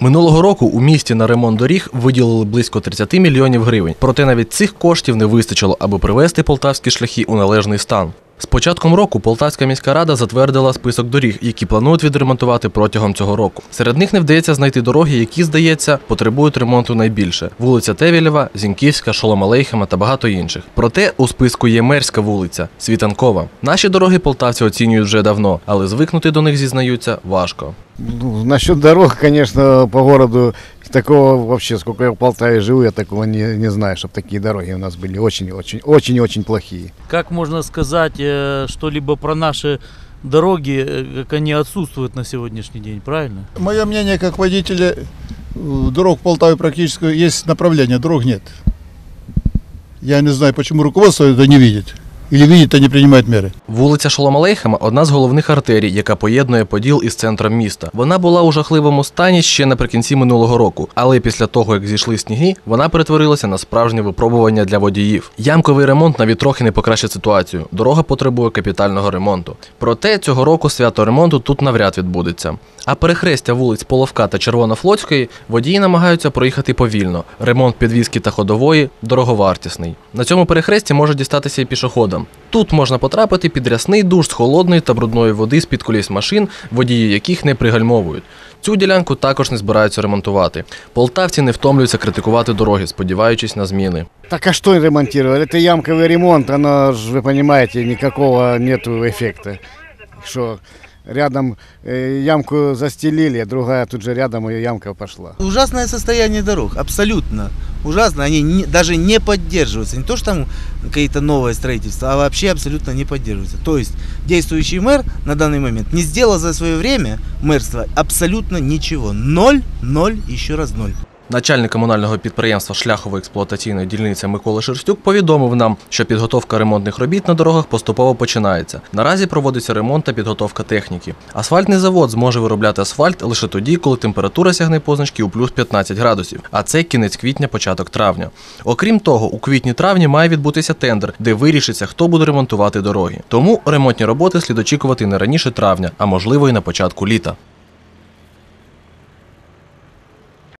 Минулого року у місті на ремонт доріг виділили близько 30 мільйонів гривень. Проте навіть цих коштів не вистачило, аби привести полтавські шляхи у належний стан. З початком року Полтавська міська рада затвердила список доріг, які планують відремонтувати протягом цього року. Серед них не вдається знайти дороги, які, здається, потребують ремонту найбільше: вулиця Тевілєва, Зіньківська, Шоломалейхема та багато інших. Проте у списку є Мерська вулиця, Світанкова. Наші дороги полтавці оцінюють вже давно, але звикнути до них зізнаються важко. Ну, насчет дорог, конечно, по городу такого вообще, сколько я в Полтаве живу, я такого не, не знаю, чтобы такие дороги у нас были очень-очень, очень-очень плохие. Как можно сказать э, что-либо про наши дороги, э, как они отсутствуют на сегодняшний день, правильно? Мое мнение, как водителя, э, дорог в Полтаве практически есть направление, дорог нет. Я не знаю, почему руководство это не видит. Или видит, а не принимает меры. Вулиця Шоломалейхема одна з головних артерій, яка поєднує Поділ із центром міста. Вона була у жахливому стані ще наприкінці минулого року, але після того, як зійшли сніги, вона перетворилася на справжнє випробування для водіїв. Ямковий ремонт навіть трохи не покращить ситуацію. Дорога потребує капітального ремонту. Проте цього року свято ремонту тут навряд відбудеться. А перехрестя вулиць Половка та Червонофлотської водії намагаються проїхати повільно. Ремонт підвізки та ходової дороговартісний. На цьому перехресті може дістатися і пішоходам. Тут можна потрапити під рясний душ з холодної та брудної води з-під коліс машин, водії яких не пригальмовують. Цю ділянку також не збираються ремонтувати. Полтавці не втомлюються критикувати дороги, сподіваючись на зміни. Так а что ремонтировать? Это ямковый ремонт, оно ж, вы понимаете, никакого нету эффекта. Что рядом э, ямку застелили, а другая тут же рядом и ямка пошла. Ужасное состояние дорог, абсолютно Ужасно. Они не- даже не поддерживаются. Не то, что там какие-то новые строительства, а вообще абсолютно не поддерживаются. То есть действующий мэр на данный момент не сделал за свое время мэрства абсолютно ничего. Ноль, ноль, еще раз ноль. Начальник комунального підприємства шляхово-експлуатаційної дільниці Микола Шерстюк повідомив нам, що підготовка ремонтних робіт на дорогах поступово починається. Наразі проводиться ремонт та підготовка техніки. Асфальтний завод зможе виробляти асфальт лише тоді, коли температура сягне позначки у плюс 15 градусів, а це кінець квітня, початок травня. Окрім того, у квітні-травні має відбутися тендер, де вирішиться, хто буде ремонтувати дороги. Тому ремонтні роботи слід очікувати не раніше травня, а можливо і на початку літа.